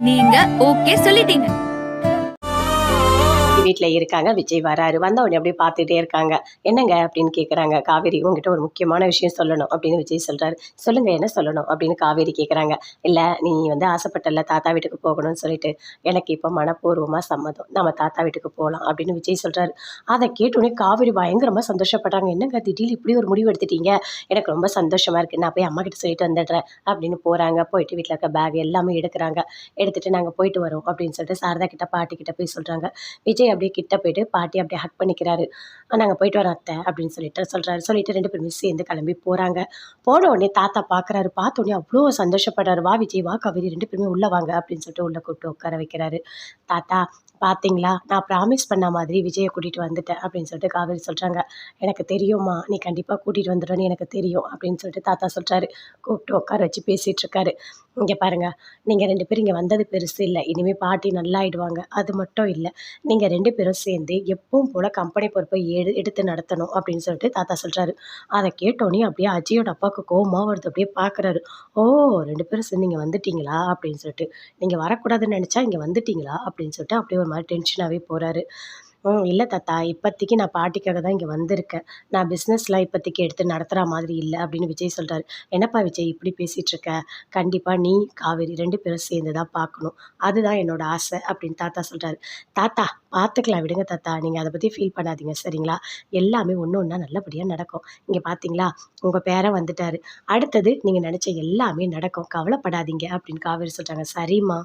நீங்க ஓகே சொல்லிட்டீங்க. வீட்டில் இருக்காங்க. விஜய் வராரு. வந்த உடனே அப்படியே பார்த்துட்டே இருக்காங்க. என்னங்க அப்படின்னு கேட்குறாங்க காவேரி உங்ககிட்ட ஒரு முக்கியமான விஷயம் சொல்லணும் அப்படின்னு விஜய் சொல்கிறாரு சொல்லுங்கள் என்ன சொல்லணும்? அப்படின்னு காவேரி கேட்குறாங்க இல்லை நீ வந்து ஆசைப்பட்டல தாத்தா வீட்டுக்கு போகணும்னு சொல்லிட்டு. எனக்கு இப்போ மனப்பூர்வமாக சம்மதம். நம்ம தாத்தா வீட்டுக்கு போகலாம் அப்படின்னு விஜய் சொல்கிறாரு அதை கேட்டோடனே காவேரி பயங்கரமாக சந்தோஷப்பட்டாங்க. என்னங்க திடீர்னு இப்படி ஒரு முடிவு எடுத்துட்டீங்க? எனக்கு ரொம்ப சந்தோஷமாக இருக்குது நான் போய் அம்மா கிட்ட சொல்லிட்டு வந்துடுறேன் அப்படின்னு போகிறாங்க போயிட்டு வீட்டில் இருக்க பேக் எல்லாமே எடுக்கிறாங்க. எடுத்துகிட்டு நாங்கள் போயிட்டு வரோம் அப்படின்னு சொல்லிட்டு சாரதா கிட்ட பாட்டி கிட்ட போய் சொல்கிறாங்க விஜய் அப்படியே கிட்ட போயிட்டு பாட்டி அப்படியே ஹக் பண்ணிக்கிறாரு. நாங்கள் போயிட்டு வரோம் அத்தை அப்படின்னு சொல்லிட்டு சொல்கிறாரு சொல்லிட்டு ரெண்டு பேருமே சேர்ந்து கிளம்பி போகிறாங்க போன உடனே தாத்தா பார்க்குறாரு பார்த்த உடனே அவ்வளோ சந்தோஷப்படுறாரு. வா விஜய் வா கவிரி ரெண்டு பேருமே உள்ளே வாங்க அப்படின்னு சொல்லிட்டு உள்ளே கூப்பிட்டு உட்கார வைக்கிறாரு. தாத்தா பார்த்தீங்களா நான் ப்ராமிஸ் பண்ண மாதிரி விஜயை கூட்டிகிட்டு வந்துட்டேன் அப்படின்னு சொல்லிட்டு காவேரி சொல்கிறாங்க எனக்கு தெரியுமா நீ கண்டிப்பாக கூட்டிகிட்டு வந்துடுவேன்னு எனக்கு தெரியும் அப்படின்னு சொல்லிட்டு தாத்தா சொல்கிறாரு கூப்பிட்டு உட்கார வச்சு பேசிகிட்ருக்காரு இங்கே பாருங்கள் நீங்கள் ரெண்டு பேரும் இங்கே வந்தது பெருசு இல்லை. இனிமேல் பாட்டி நல்லா ஆயிடுவாங்க அது மட்டும் இல்லை நீங்கள் ரெண்டு பேரும் சேர்ந்து எப்பவும் போல் கம்பெனி பொறுப்பை எடு எடுத்து நடத்தணும் அப்படின்னு சொல்லிட்டு தாத்தா சொல்கிறாரு அதை கேட்டோன்னே அப்படியே அஜயோட அப்பாவுக்கு கோவமாக வருது. அப்படியே பார்க்குறாரு ஓ ரெண்டு பேரும் சேர்ந்து நீங்கள் வந்துட்டீங்களா அப்படின்னு சொல்லிட்டு நீங்கள் வரக்கூடாதுன்னு நினச்சா இங்கே வந்துட்டீங்களா அப்படின்னு சொல்லிட்டு அப்படியே ஒரு மாதிரி டென்ஷனாகவே போகிறாரு ம் இல்லை தாத்தா இப்போதைக்கு நான் பாட்டிக்காக தான் இங்கே வந்திருக்கேன். நான் பிஸ்னஸ்லாம் இப்போதைக்கு எடுத்து நடத்துகிற மாதிரி இல்லை அப்படின்னு விஜய் சொல்கிறாரு என்னப்பா விஜய் இப்படி பேசிகிட்ருக்க கண்டிப்பாக நீ காவேரி ரெண்டு பேரும் சேர்ந்து தான் பார்க்கணும். அதுதான் என்னோட ஆசை அப்படின்னு தாத்தா சொல்கிறாரு தாத்தா பார்த்துக்கலாம் விடுங்க தாத்தா. நீங்கள் அதை பற்றி ஃபீல் பண்ணாதீங்க சரிங்களா? எல்லாமே ஒன்று ஒன்றா நல்லபடியாக நடக்கும். இங்கே பார்த்தீங்களா உங்கள் பேரை வந்துட்டார். அடுத்தது நீங்கள் நினச்ச எல்லாமே நடக்கும். கவலைப்படாதீங்க அப்படின்னு காவேரி சொல்கிறாங்க சரிம்மா.